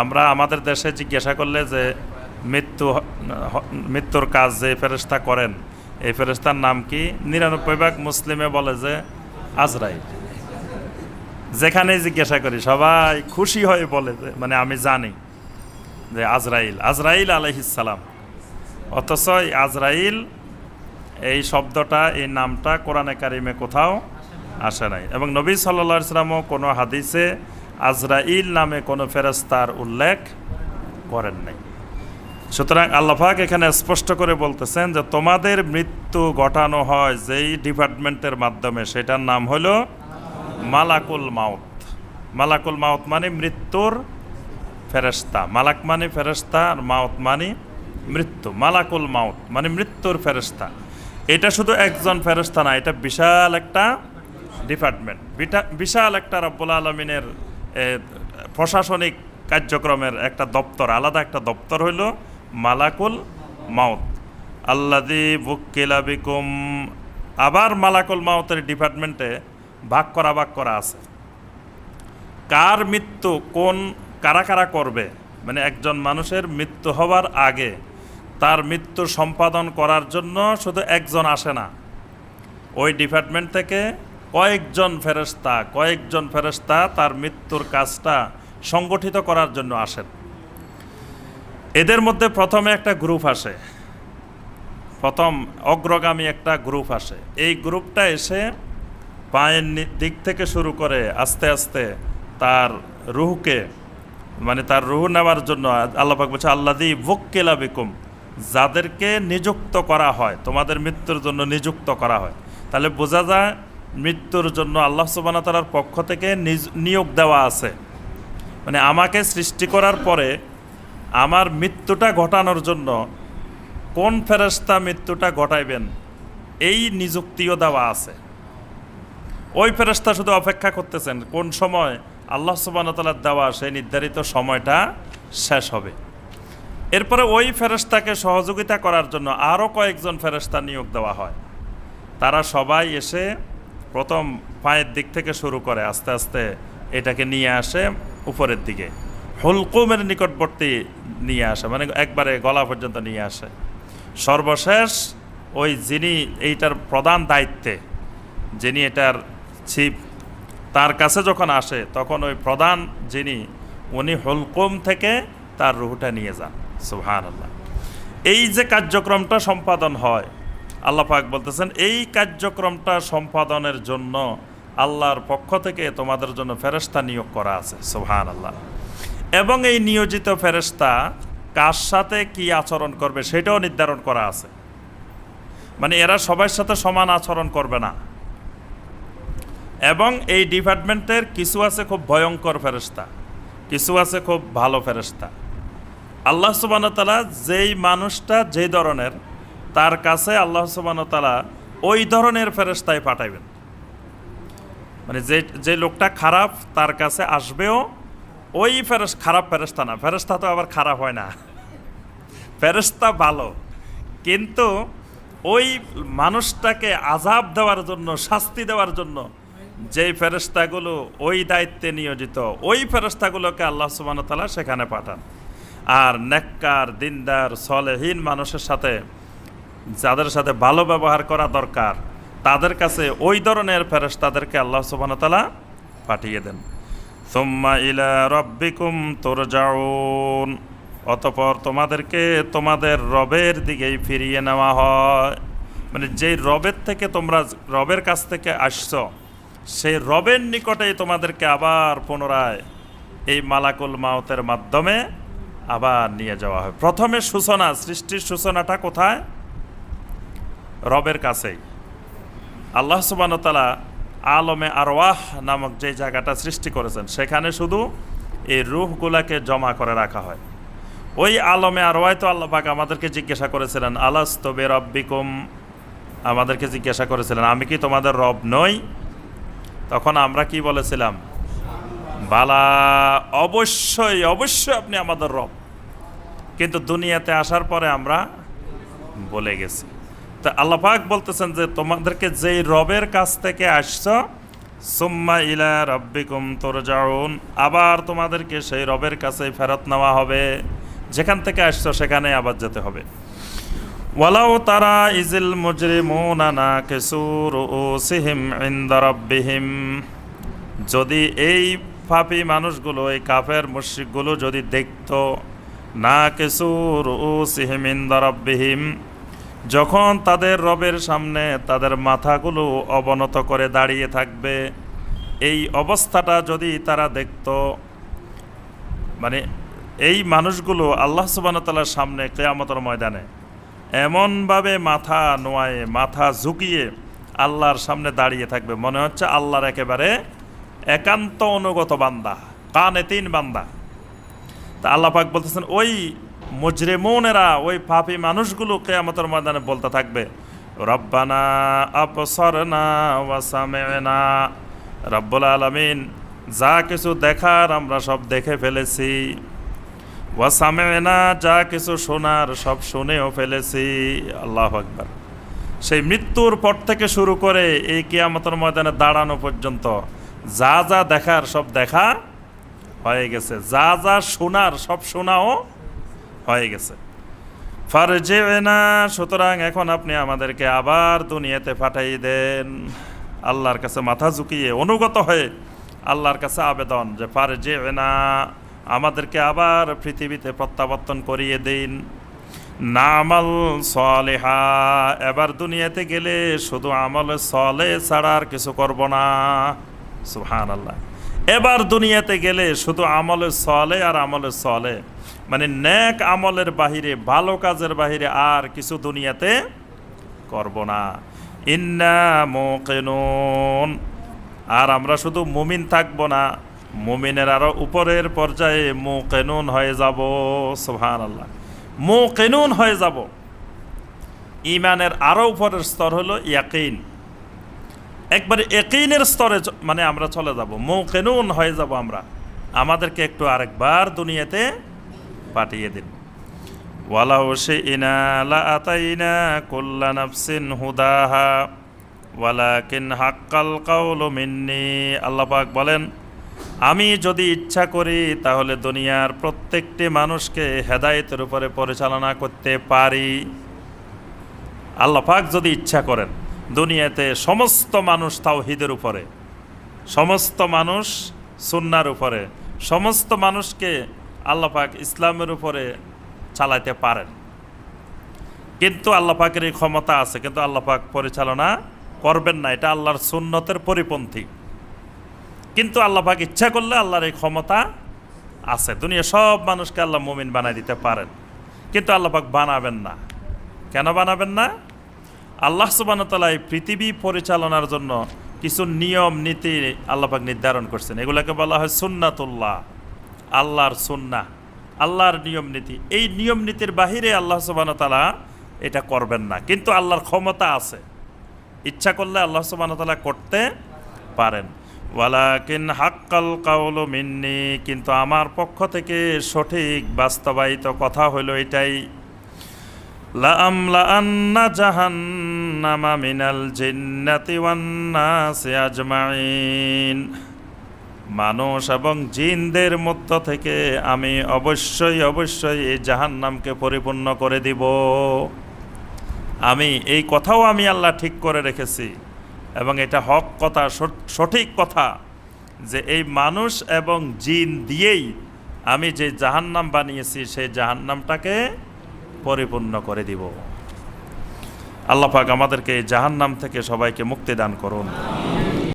আমরা আমাদের দেশে জিজ্ঞাসা করলে যে মৃত্যু মৃত্যুর কাজ যে ফেরেস্তা করেন, এই ফেরেস্তার নাম কি? নিরানব্বই ভাগ মুসলিমে বলে যে আজরাইল। যেখানেই জিজ্ঞাসা করি, সবাই খুশি হয়ে বলে যে মানে আমি জানি যে আজরাইল আজরাইল আলহিসাল্লাম অথচ আজরাইল, এই শব্দটা, এই নামটা কোরআনে কারিমে কোথাও আসে নাই। এবং নবী সাল্লা ইসলামও কোনো হাদিসে আজরাইল নামে কোনো ফেরস্তার উল্লেখ করেন নাই। সুতরাং আল্লাহাক এখানে স্পষ্ট করে বলতেছেন যে তোমাদের মৃত্যু ঘটানো হয় যেই ডিপার্টমেন্টের মাধ্যমে, সেটার নাম হলো মালাকুল মাউত। মালাকুল মাউত মানে মৃত্যুর ফেরেস্তা মালাক মানে ফেরেস্তা আর মাউত মানে মৃত্যু। মালাকুল মাউত মানে মৃত্যুর ফেরেস্তা এটা শুধু একজন ফেরেস্তা না, এটা বিশাল একটা ডিপার্টমেন্ট। বিশাল একটা রব্বুল আলমিনের প্রশাসনিক কার্যক্রমের একটা দপ্তর, আলাদা একটা দপ্তর হইল মালাকুল মাউত। আল্লাদি বুকিলা বিকুম, আবার মালাকুল মাউতের ডিপার্টমেন্টে ভাগ করা ভাগ করা আছে। কার মৃত্যু কোন, কারা কারা করবে? মানে একজন মানুষের মৃত্যু হওয়ার আগে তার মৃত্যু সম্পাদন করার জন্য শুধু একজন আসে না। ওই ডিপার্টমেন্ট থেকে কয়েকজন ফেরস্তা কয়েকজন ফেরস্তা তার মৃত্যুর কাজটা সংগঠিত করার জন্য আসেন। এদের মধ্যে প্রথমে একটা গ্রুপ আসে। প্রথম অগ্রগামী একটা গ্রুপ আসে। এই গ্রুপটা এসে পায়ের দিক থেকে শুরু করে আস্তে আস্তে তার রুহকে মানে তার রুহ নেওয়ার জন্য আল্লাপাক বলছে আল্লাদি বক্কেলা বিকুম, যাদেরকে নিযুক্ত করা হয়, তোমাদের মৃত্যুর জন্য নিযুক্ত করা হয়। তাহলে বোঝা যায় মৃত্যুর জন্য আল্লাহ সুবানা তালার পক্ষ থেকে নিয়োগ দেওয়া আছে। মানে আমাকে সৃষ্টি করার পরে আমার মৃত্যুটা ঘটানোর জন্য কোন ফেরেস্তা মৃত্যুটা ঘটাইবেন, এই নিযুক্তিও দেওয়া আছে। ওই ফেরেস্তা শুধু অপেক্ষা করতেছেন, কোন সময় আল্লাহ সুবানতালার দেওয়া সেই নির্ধারিত সময়টা শেষ হবে। এরপরে ওই ফেরেস্তাকে সহযোগিতা করার জন্য আরও কয়েকজন ফেরেস্তা নিয়োগ দেওয়া হয়। তারা সবাই এসে প্রথম পায়ের দিক থেকে শুরু করে আস্তে আস্তে এটাকে নিয়ে আসে উপরের দিকে। হুলকুমের নিকটবর্তী নিয়ে আসে মানে একবারে গলা পর্যন্ত নিয়ে আসে। সর্বশেষ ওই যিনি এইটার প্রধান দায়িত্বে, যিনি এটার ছিপ তার কাছে যখন আসে, তখন ওই প্রধান যিনি, উনি হলকুম থেকে তার রুহটা নিয়ে যান। সুহান আল্লাহ এই যে কার্যক্রমটা সম্পাদন হয় আল্লাহ পাক বলতেছেন, এই কার্যক্রমটা সম্পাদনের জন্য আল্লাহর পক্ষ থেকে তোমাদের জন্য ফেরেস্তা নিয়োগ করা আছে। সুহান আল্লাহ এবং এই নিয়োজিত ফেরেস্তা কার সাথে কি আচরণ করবে সেটাও নির্ধারণ করা আছে। মানে এরা সবার সাথে সমান আচরণ করবে না। এবং এই ডিপার্টমেন্টের কিছু আছে খুব ভয়ঙ্কর ফেরস্তা কিছু আছে খুব ভালো ফেরস্তা আল্লাহ সুবানতালা যেই মানুষটা যেই ধরনের তার কাছে আল্লাহ সুবানতালা ওই ধরনের ফেরস্তায় পাঠাইবেন। মানে যে যে লোকটা খারাপ, তার কাছে আসবেও ওই ফেরস খারাপ ফেরস্তা না। ফেরস্তা তো আবার খারাপ হয় না। ফেরস্তা ভালো, কিন্তু ওই মানুষটাকে আজাব দেওয়ার জন্য, শাস্তি দেওয়ার জন্য যেই ফেরস্তাগুলো ওই দায়িত্বে নিয়োজিত, ওই ফেরস্তাগুলোকে আল্লাহ সুবাহতালা সেখানে পাঠান। আর নেককার, দিনদার, সলেহীন মানুষের সাথে যাদের সাথে ভালো ব্যবহার করা দরকার, তাদের কাছে ওই ধরনের ফেরস্তাদেরকে আল্লাহ সুবাহতালা পাঠিয়ে দেন। সোম্মা ইলা রব্বিকুম তোর যাউন অতপর তোমাদেরকে তোমাদের রবের দিকেই ফিরিয়ে নেওয়া হয়। মানে যেই রবের থেকে তোমরা রবের কাছ থেকে আসছো, সেই রবের নিকটেই তোমাদেরকে আবার পুনরায় এই মালাকুল মাওতের মাধ্যমে আবার নিয়ে যাওয়া হয়। প্রথমে সূচনা, সৃষ্টির সূচনাটা কোথায়? রবের কাছেই। আল্লাহ সুবানতালা আলমে আরওয়াহ নামক যে জায়গাটা সৃষ্টি করেছেন, সেখানে শুধু এই রুহগুলাকে জমা করে রাখা হয়। ওই আলমে আরওয়াই তো আল্লাহ পাক আমাদেরকে জিজ্ঞাসা করেছিলেন আলাস তবে রব্বিকুম আমাদেরকে জিজ্ঞাসা করেছিলেন, আমি কি তোমাদের রব নই? তখন আমরা কি বলেছিলাম, বালা, অবশ্যই অবশ্যই আপনি আমাদের রব। কিন্তু দুনিয়াতে আসার পরে আমরা বলে গেছি। তা আল্লাপাক বলতেছেন যে, তোমাদেরকে যেই রবের কাছ থেকে আসছ, সুম্মা ইলা রব্বিকুম তোর যাউন আবার তোমাদেরকে সেই রবের কাছে ফেরত নেওয়া হবে। যেখান থেকে আসছো, সেখানে আবার যেতে হবে। ওয়ালাউ তারা ইজিল মুজরিমুনা নাকিসুর রুসিহিম ইনদা রাব্বিহিম। যদি এই পাপী মানুষগুলো, এই কাফের মুশরিকগুলো যদি দেখত না কিছু রুসিহিম ইনদা রাব্বিহিম যখন তাদের রবের সামনে তাদের মাথাগুলো অবনত করে দাঁড়িয়ে থাকবে, এই অবস্থাটা যদি তারা দেখত মানে এই মানুষগুলো আল্লাহ সুবাহতাল্লার সামনে কেয়ামতর ময়দানে এমনভাবে মাথা নোয়ায়ে, মাথা ঝুঁকিয়ে আল্লাহর সামনে দাঁড়িয়ে থাকবে, মনে হচ্ছে আল্লাহর একেবারে একান্ত অনুগত বান্দা, কানে তিন বান্দা। তা আল্লাহ পাক বলতেছেন, ওই মুজরিমুনেরা ওই পাপী মানুষগুলো কেয়ামতের ময়দানে বলতে থাকবে, রব্বানা আপসরনা ওয়াসামেনা রব্বুল আলমিন, যা কিছু দেখার আমরা সব দেখে ফেলেছি। ওয়াসামেনা যা কিছু শোনার সব শুনেও ফেলেছি। আল্লাহ আকবার। সেই মৃত্যুর পর থেকে শুরু করে এই কিয়ামতের ময়দানে দাঁড়ানো পর্যন্ত যা যা দেখার সব দেখা হয়ে গেছে। যা যা শোনার সব শোনাও হয়ে গেছে। ফারজে না সুতরাং এখন আপনি আমাদেরকে আবার দুনিয়াতে পাঠাই দেন। আল্লাহর কাছে মাথা ঝুঁকিয়ে অনুগত হয়ে আল্লাহর কাছে আবেদন যে ফারজে না আমাদেরকে আবার পৃথিবীতে প্রত্যাবর্তন করিয়ে দিন। নামাল সলেহা, এবার দুনিয়াতে গেলে শুধু আমল সলে ছাড়া আর কিছু করব না। সুহান আল্লাহ এবার দুনিয়াতে গেলে শুধু আমলে সলে আর আমলে সলে। মানে ন্যাক আমলের বাহিরে, ভালো কাজের বাহিরে আর কিছু দুনিয়াতে করব না। ইন্না মোকেনুন। আর আমরা শুধু মুমিন থাকব না, মুমিনের আরও উপরের পর্যায়ে মোকেনুন হয়ে যাব সুহান আল্লাহ মোকেনুন হয়ে যাব। ইমানের আরও উপরের স্তর হলো ইয়াকিন। একবারে একিনের স্তরে মানে আমরা চলে যাব। মৌকেনুন হয়ে যাব আমরা। আমাদেরকে একটু আরেকবার দুনিয়াতে পাঠিয়ে দিন। ওয়ালাউ শিইনা লা আতাইনা কুল্লা নাফসিন হুদাহা, ওয়ালাকিন হাক্কাল কাউলু মিন্নি। আল্লাহ পাক বলেন, আমি যদি ইচ্ছা করি তাহলে দুনিয়ার প্রত্যেকটি মানুষকে হেদায়েতের উপরে পরিচালনা করতে পারি। আল্লাহ পাক যদি ইচ্ছা করেন দুনিয়াতে সমস্ত মানুষ তাওহিদের উপরে, সমস্ত মানুষ সুন্নার উপরে, সমস্ত মানুষকে আল্লাহ পাক ইসলামের উপরে চালাইতে পারেন। কিন্তু আল্লাহ পাকের এই ক্ষমতা আছে, কিন্তু আল্লাহ পাক পরিচালনা করবেন না, এটা আল্লাহর সুন্নতের পরিপন্থী। কিন্তু আল্লাহ পাক ইচ্ছা করলে আল্লাহর এই ক্ষমতা আছে দুনিয়া সব মানুষকে আল্লাহ মুমিন বানাই দিতে পারেন। কিন্তু আল্লাহ পাক বানাবেন না। কেন বানাবেন না? আল্লাহ সুবাহতালা এই পৃথিবী পরিচালনার জন্য কিছু নিয়ম, নীতি আল্লাপাক নির্ধারণ করছেন। এগুলোকে বলা হয় সুন্নাতুল্লাহ। আল্লাহর সুন্না আল্লাহর নিয়ম নীতি। এই নিয়ম নীতির বাহিরে আল্লাহ সুবাহতালা এটা করবেন না। কিন্তু আল্লাহর ক্ষমতা আছে। ইচ্ছা করলে আল্লাহ সুবাহতালা করতে পারেন। ওয়ালাকিন হাক্কাল কাউল মিন্নি, কিন্তু আমার পক্ষ থেকে সঠিক বাস্তবায়িত কথা হলো এটাই। لأملأن جهنم من الجنة والناس أجمعين মানুষ এবং জিনদের মধ্য থেকে আমি অবশ্যই অবশ্যই এই জাহান্নামকে পরিপূর্ণ করে দিব আমি এই কথাও আমি আল্লাহ ঠিক করে রেখেছি এবং এটা হক কথা সঠ- সঠিক কথা যে এই মানুষ এবং জিন দিয়েই আমি যে জাহান্নাম বানিয়েছি সেই জাহান্নামটাকে পরিপূর্ণ করে দিব। আল্লাহ পাক আমাদেরকে জাহান্নাম থেকে সবাইকে মুক্তি দান করুন।